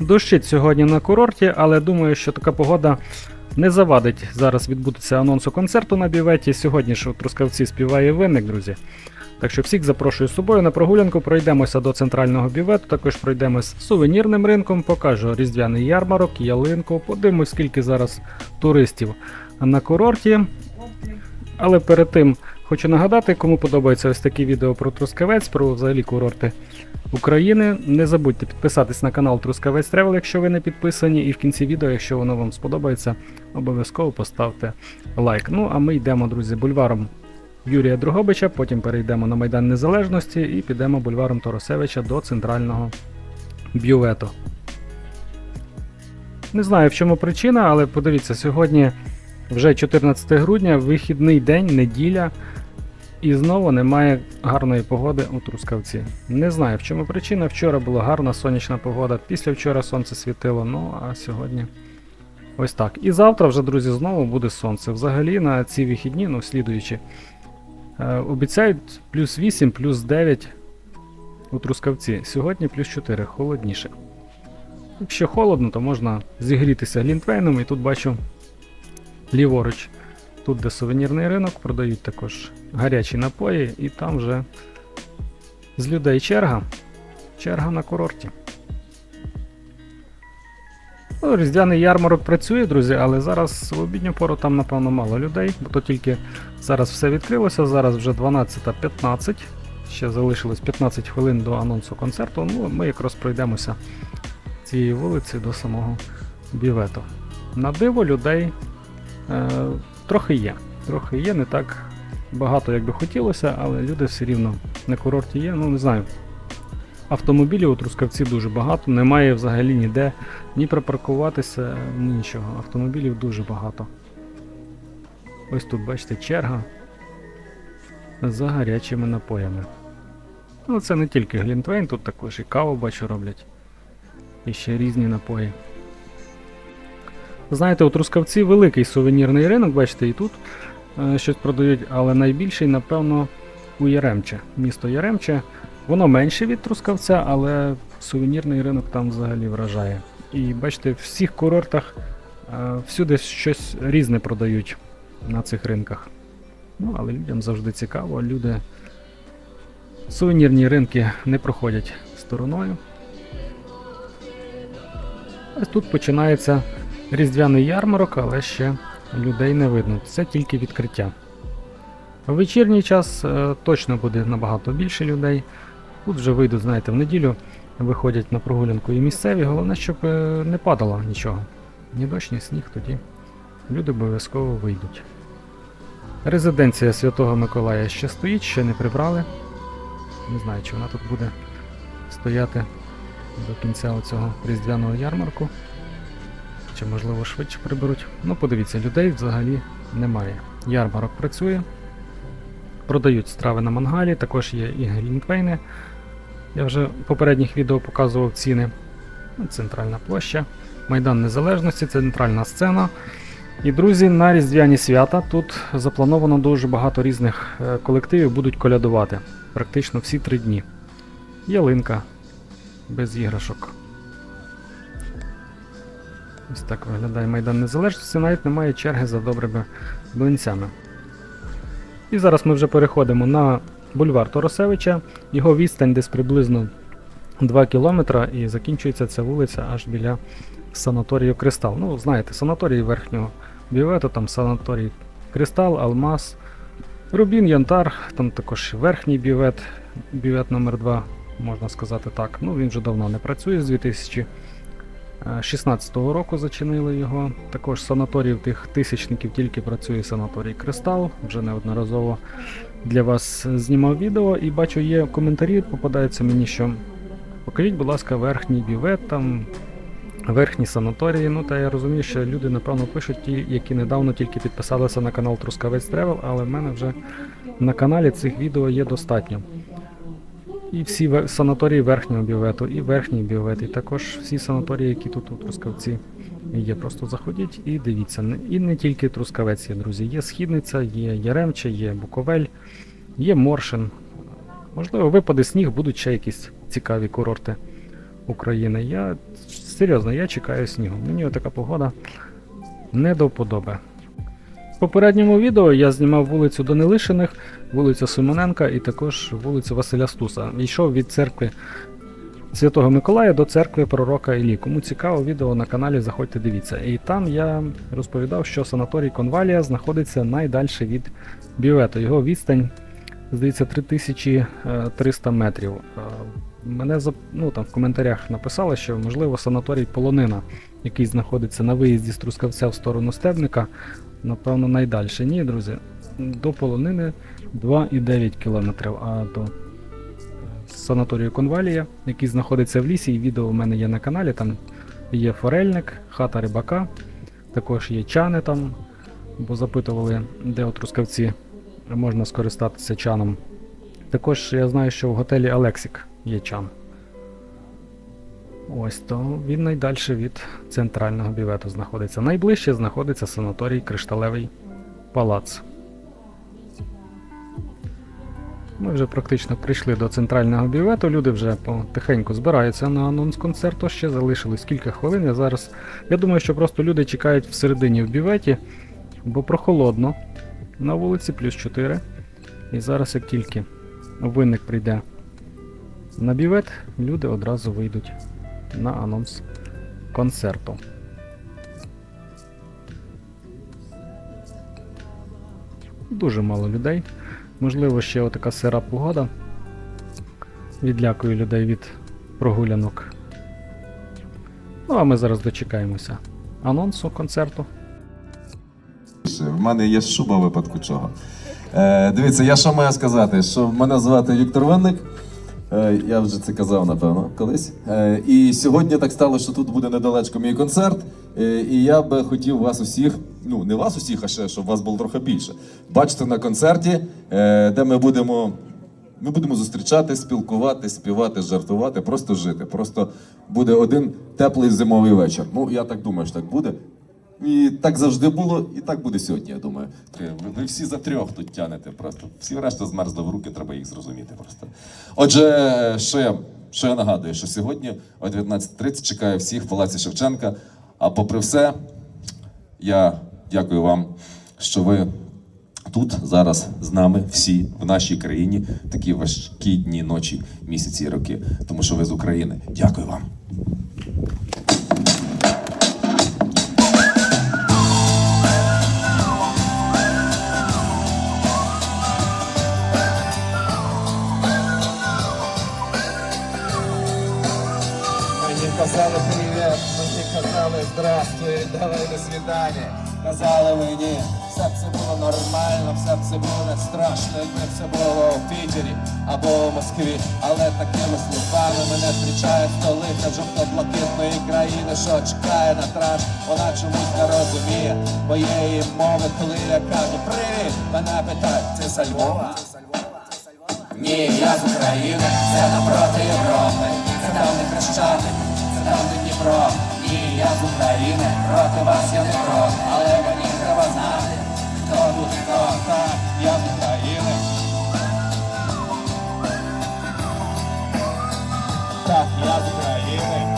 Дощить сьогодні на курорті, але думаю, що така погода не завадить зараз відбутися анонсу концерту на біветі. Сьогодні ж у Трускавці співає винник, друзі. Так що всіх запрошую з собою на прогулянку, пройдемося до центрального бівету, також пройдемось сувенірним ринком, покажу різдвяний ярмарок, ялинку, подивимось, скільки зараз туристів на курорті. Але перед тим хочу нагадати, кому подобається ось такі відео про Трускавець, про взагалі курорти України. Не забудьте підписатись на канал Трускавець Тревел, якщо ви не підписані, і в кінці відео, якщо воно вам сподобається, обов'язково поставте лайк. Ну а ми йдемо, друзі, бульваром Юрія Другобича, потім перейдемо на Майдан Незалежності і підемо бульваром Торосевича до центрального бювету. Не знаю, в чому причина, але подивіться, сьогодні вже 14 грудня, вихідний день, неділя. І знову немає гарної погоди у Трускавці. Не знаю, в чому причина. Вчора була гарна сонячна погода, після вчора сонце світило, ну а сьогодні ось так. І завтра вже, друзі, знову буде сонце. Взагалі на ці вихідні, ну слідуючі, е, обіцяють плюс 8, плюс 9 у Трускавці. Сьогодні плюс 4, холодніше. Якщо холодно, то можна зігрітися глінтвейном, і тут бачу ліворуч. Тут, де сувенірний ринок, продають також гарячі напої, і там вже з людей черга. Черга на курорті. Ну, Різдвяний ярмарок працює, друзі, але зараз в обідню пору там, напевно, мало людей, бо то тільки зараз все відкрилося, зараз вже 12.15. Ще залишилось 15 хвилин до анонсу концерту. Ну, ми якраз пройдемося цієї вулиці до самого бівету. На диво людей трохи є. Трохи є, не так багато, як би хотілося, але люди все рівно на курорті є. Ну, не знаю. Автомобілів у Трускавці дуже багато, немає взагалі ніде ні припаркуватися, ні нічого. Автомобілів дуже багато. Ось тут, бачите, черга за гарячими напоями. Ну, це не тільки Глінтвейн, тут також і каву бачу роблять. І ще різні напої. Знаєте, у Трускавці великий сувенірний ринок, бачите, і тут е, щось продають, але найбільший, напевно, у Яремче. Місто Яремче. Воно менше від Трускавця, але сувенірний ринок там взагалі вражає. І бачите, в всіх курортах е, всюди щось різне продають на цих ринках. Ну, але людям завжди цікаво, люди сувенірні ринки не проходять стороною. Ось тут починається різдвяний ярмарок, але ще людей не видно. Це тільки відкриття. В вечірній час е, точно буде набагато більше людей. Тут вже вийдуть, знаєте, в неділю виходять на прогулянку і місцеві. Головне, щоб е, не падало нічого. Ні дощ, ні сніг, тоді люди обов'язково вийдуть. Резиденція Святого Миколая ще стоїть, ще не прибрали. Не знаю, чи вона тут буде стояти до кінця цього різдвяного ярмарку. Чи можливо швидше приберуть. Ну, подивіться, людей взагалі немає. Ярмарок працює. Продають страви на мангалі, також є і глінтвейни. Я вже в попередніх відео показував ціни. Ну, Центральна площа, Майдан Незалежності, центральна сцена. І, друзі, на Різдвяні свята тут заплановано дуже багато різних е, колективів будуть колядувати. Практично всі три дні. Ялинка без іграшок. Ось так виглядає Майдан Незалежності, навіть немає черги за добрими блинцями. І зараз ми вже переходимо на бульвар Торосевича. Його відстань десь приблизно 2 кілометра і закінчується ця вулиця аж біля санаторію Кристал. Ну, знаєте, санаторій верхнього бювету, там санаторій Кристал, Алмаз, Рубін, Янтар, там також верхній бювет, бювет номер 2 можна сказати так. Ну, він вже давно не працює з 2016 року зачинили його. Також санаторій тих тисячників тільки працює санаторій Кристал. Вже неодноразово для вас знімав відео і бачу, є коментарі, попадаються мені, що покажіть, будь ласка, верхній бювет, там верхні санаторії. Ну та я розумію, що люди, напевно, пишуть ті, які недавно тільки підписалися на канал Трускавець Тревел, але в мене вже на каналі цих відео є достатньо. І всі санаторії верхнього бювету, і верхній бювет, і також всі санаторії, які тут у Трускавці є. Просто заходіть і дивіться. І не тільки Трускавець є, друзі. Є Східниця, є Яремче, є Буковель, є Моршин. Можливо, випаде сніг, будуть ще якісь цікаві курорти України. Я Серйозно, я чекаю снігу. Мені така погода не до вподоби. Попередньому відео я знімав вулицю Данилишиних, вулицю Симоненка і також вулицю Василя Стуса. Йшов від церкви Святого Миколая до церкви пророка Іллі. Кому цікаво, відео на каналі заходьте дивіться. І там я розповідав, що санаторій Конвалія знаходиться найдальше від бювету. Його відстань, здається, 3300 метрів. Е, Мене ну, там в коментарях написали, що можливо санаторій Полонина, який знаходиться на виїзді з Трускавця в сторону Стебника, напевно, найдальше. Ні, друзі, до полонини 2,9 кілометрів, а до е, санаторію Конвалія, який знаходиться в лісі, і відео у мене є на каналі. Там є форельник, хата рибака, також є чани там, бо запитували, де у Трускавці можна скористатися чаном. Також я знаю, що в готелі Алексік є чан. Ось то він найдальше від центрального бівету знаходиться. Найближче знаходиться санаторій Кришталевий палац. Ми вже практично прийшли до центрального бівету. Люди вже потихеньку збираються на анонс концерту. Ще залишилось кілька хвилин. Я зараз. Я думаю, що просто люди чекають всередині в біветі, бо прохолодно. На вулиці плюс 4. І зараз, як тільки винник прийде на бівет, люди одразу вийдуть на анонс концерту. Дуже мало людей. Можливо, ще отака сира погода відлякує людей від прогулянок. Ну, а ми зараз дочекаємося анонсу концерту. В мене є шуба випадку чого. Е, дивіться, я що маю сказати? Що мене звати Віктор Винник. Е, я вже це казав, напевно, колись. Е, і сьогодні так стало, що тут буде недалечко мій концерт. Е, і я би хотів вас усіх, ну не вас усіх, а ще щоб вас було трохи більше. Бачити на концерті, де ми будемо. Ми будемо зустрічати, спілкувати, співати, жартувати, просто жити. Просто буде один теплий зимовий вечір. Ну, я так думаю, що так буде. І так завжди було, і так буде сьогодні, я думаю. Ви, всі за трьох тут тянете просто. Всі решта змерзли в руки, треба їх зрозуміти просто. Отже, що я, що я нагадую, що сьогодні о 19.30 чекаю всіх в Палаці Шевченка. А попри все, я дякую вам, що ви тут зараз з нами, всі в нашій країні, такі важкі дні, ночі, місяці і роки. Тому що ви з України. Дякую вам. Здравствуй, давай до свидання. Казали мені, все б це було нормально, все б це було не страшно, якби це було у Пітері або у Москві. Але такими словами мене зустрічає столиця жовто-блакитної країни, що чекає на траш. Вона чомусь не розуміє моєї мови, коли я кажу привіт, мене питають, ти за Львова? Ні, я з України, це напроти Європи, це там не Хрещатик, це там не Дніпро. Я з України, проти вас я не проти, але мені треба знати, хто тут хто, так, я з України. Так, я з України.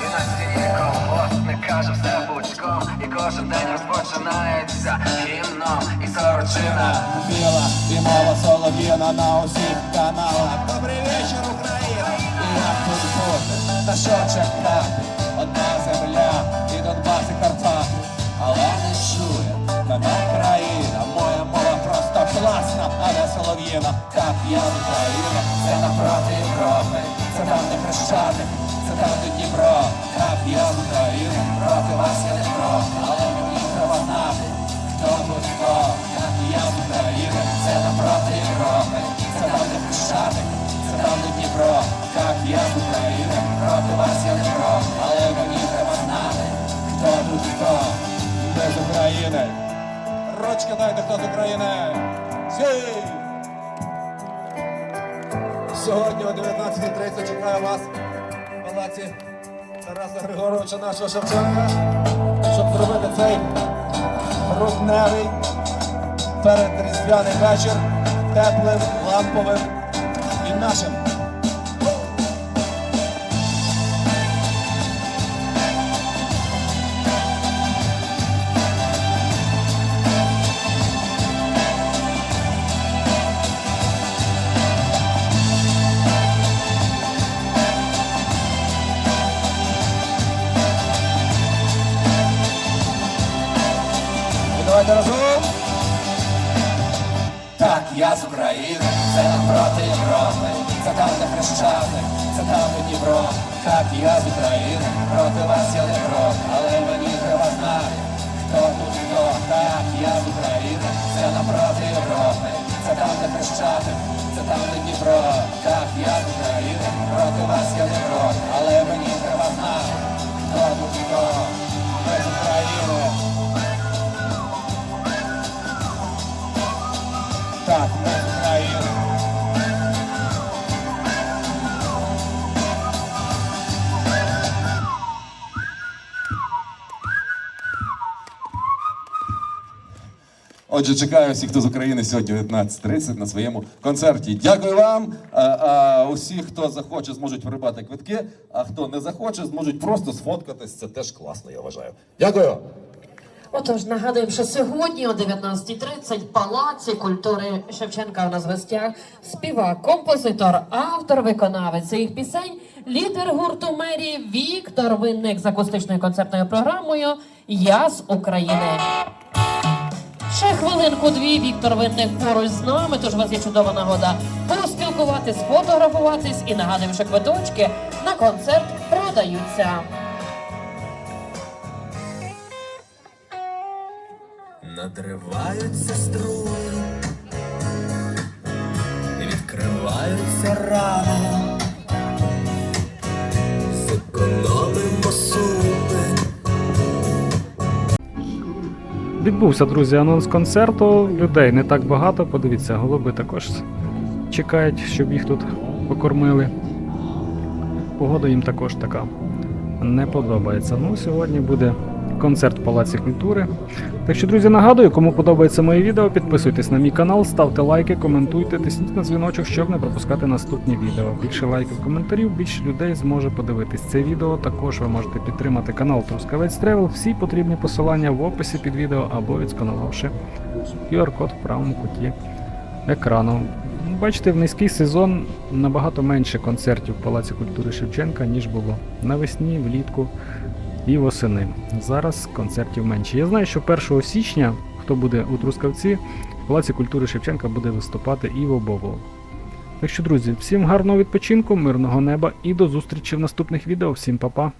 І на стіні колгосп не каже все пучком І кожен день розпочинається гімном і сорочина Біла і мова солов'їна на усіх каналах. Та що чекати? Одна земля і Донбас і Карпати. Але не чує мене країна. Моя мова просто класна, а не солов'їна. Так, я з України, це напроти Європи. Це там не Хрещатик, це там де Дніпро. Так, я з України, проти вас я не проти, але мені треба знати. Хто тут хто? Так, я з України, це напроти Європи. Це там де Хрещатик, це там де я з України, проти вас я не проти, але мені треба знати. Хто тут хто? Ми з України. Ручки дайте, хто з України. Сій! Сьогодні о 19.30 чекаю вас в палаці Тараса Григоровича нашого Шевченка, щоб зробити цей грудневий передріздвяний вечір теплим, ламповим і нашим. Разом. Так, я з України, це навпроти Європи, це там, де Хрещатик, це там, де Дніпро. Так, я з України, проти вас я не крок, але мені треба знати, хто тут хто. Так, я з України, це навпроти Європи, це там, де Хрещатик, це там, де Дніпро. Так, я з України, проти вас я не крок, але мені треба знати, хто тут хто. Отже, чекаю всіх, хто з України сьогодні о 19.30 на своєму концерті. Дякую вам. А, а усі, хто захоче, зможуть придбати квитки, а хто не захоче, зможуть просто сфоткатись. Це теж класно, я вважаю. Дякую. Отож, нагадуємо, що сьогодні о 19.30 в Палаці культури Шевченка у нас в гостях співак, композитор, автор, виконавець своїх пісень, лідер гурту мерії Віктор Винник з акустичною концертною програмою Я з України. Ще хвилинку-дві Віктор Винник поруч з нами, тож у вас є чудова нагода поспілкуватись, сфотографуватись і нагадуємо, що квиточки на концерт продаються. Надриваються струни, відкриваються рани, зекономимо суми. Відбувся, друзі, анонс концерту. Людей не так багато. Подивіться, голуби також чекають, щоб їх тут покормили. Погода їм також така не подобається. Ну, сьогодні буде концерт в Палаці культури. Так що, друзі, нагадую, кому подобається моє відео, підписуйтесь на мій канал, ставте лайки, коментуйте, тисніть на дзвіночок, щоб не пропускати наступні відео. Більше лайків, коментарів, більше людей зможе подивитись це відео. Також ви можете підтримати канал Трускавець Тревел. Всі потрібні посилання в описі під відео або відсканувавши QR-код в правому куті екрану. Бачите, в низький сезон набагато менше концертів в Палаці культури Шевченка, ніж було навесні, влітку і восени. Зараз концертів менше. Я знаю, що 1 січня, хто буде у Трускавці, в Палаці культури Шевченка буде виступати Іво Бобол. Так що, друзі, всім гарного відпочинку, мирного неба і до зустрічі в наступних відео. Всім па-па!